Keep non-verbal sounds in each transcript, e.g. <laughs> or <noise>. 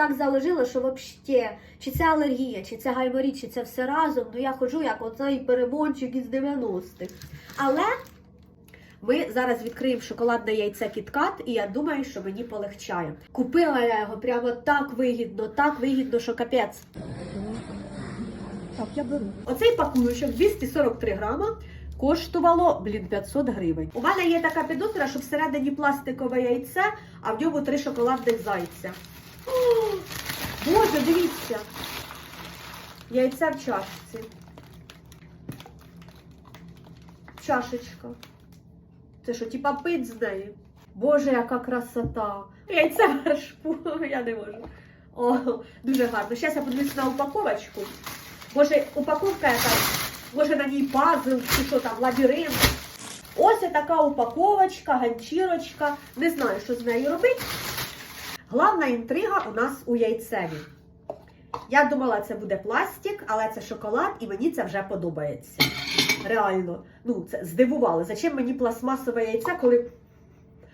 так заложило, що взагалі, чи це алергія, чи це гайморіт, чи це все разом, ну я ходжу як оцей перемончик із 90-х. Але ми зараз відкриємо шоколадне яйце кіткат, і я думаю, що мені полегчає. Купила я його прямо так вигідно, так вигідно, що капець. Так, я беру. Оцей пакуночок 243 грама. Коштувало, блін, 500 гривень. У мене є така підозра, що всередині пластикове яйце, а в ньому три шоколадних зайця. Боже, дивіться. Яйце в чашці. Чашечка. Це що, типа пить з неї? Боже, яка красота! Яйце в вершку, <laughs> я не можу. О, дуже гарно. Зараз я подивлюсь на упаковочку. Може, упаковка якась, може на ній пазл, чи що там, лабіринт. Ось така упаковочка, ганчірочка. Не знаю, що з нею робити. Головна інтрига у нас у яйцеві. Я думала, це буде пластик, але це шоколад, і мені це вже подобається. Реально. Ну, це здивувало. Зачем мені пластмасове яйце, коли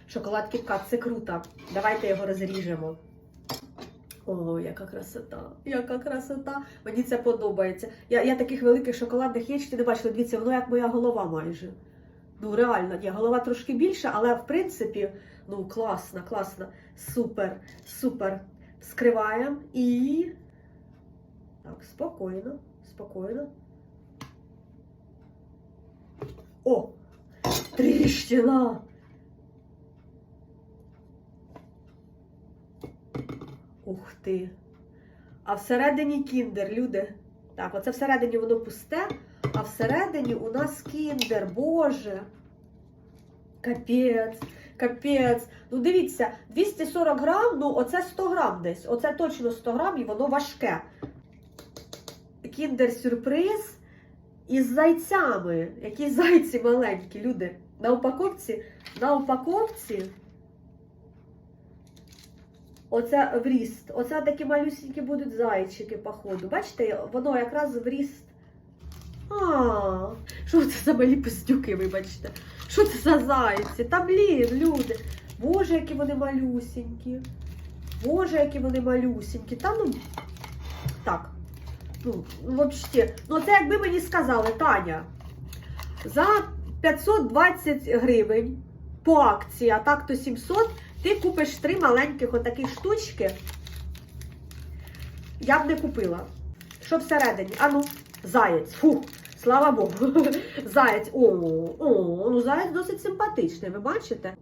шоколад кіткат? Це круто. Давайте його розріжемо. О, яка красота! Яка красота! Мені це подобається. Я, я таких великих шоколадних яєчків не бачила. Дивіться, воно як моя голова майже. Ну, реально, ні, голова трошки більша, але в принципі, ну, класно, класно. Супер, супер. Вскриваємо і. Так, спокійно, спокійно. О! Тріщина! Ух ти. А всередині кіндер, люди. Так, оце всередині воно пусте, а всередині у нас кіндер, боже. Капець, капець. Ну дивіться, 240 грам, ну оце 100 грам десь. Оце точно 100 грам і воно важке. Кіндер сюрприз із зайцями. Які зайці маленькі, люди. На упаковці, на упаковці. Оце в ріст. Оце такі малюсенькі будуть зайчики, походу. Бачите, воно якраз в ріст. А, що це за малі пустюки, вибачте? Що це за зайці? Та блін, люди. Боже, які вони малюсенькі. Боже, які вони малюсенькі. Та ну. Так. Ну, взагалі. Ну, це якби мені сказали, Таня, за 520 гривень по акції, а так то 700, ти купиш три маленьких отакі штучки. Я б не купила. Що всередині? А ну, заєць. Фух, слава Богу. <laughs> Заєць. О, о, ну заєць досить симпатичний, ви бачите?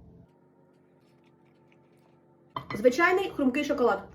Звичайний хрумкий шоколад.